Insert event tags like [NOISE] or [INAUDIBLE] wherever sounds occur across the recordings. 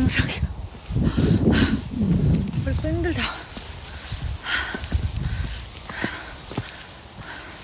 동영상이야. 벌써 힘들다.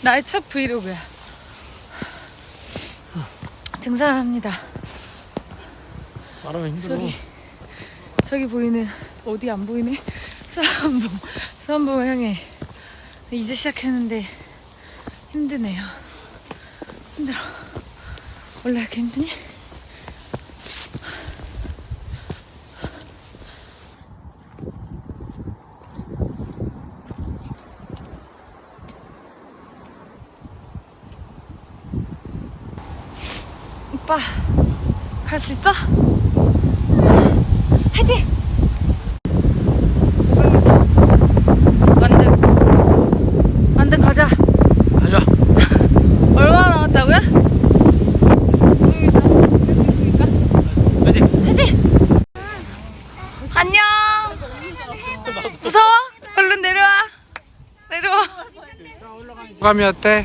나의 첫 브이로그야. 등산합니다. 말하면 힘들어. 저기 저기 보이는 어디 안 보이네? 수암봉 수암봉을 향해 이제 시작했는데 힘드네요. 힘들어. 원래 이렇게 힘드니? 오빠 갈 수 있어? 화이팅! 500m 만등 만등 가자 가자. [LAUGHS] 얼마나 남았다고요? 500m 할수 있습니까? 화이팅. 화이팅! 안녕 무서워? 얼른 내려와 내려와 소감이 어때?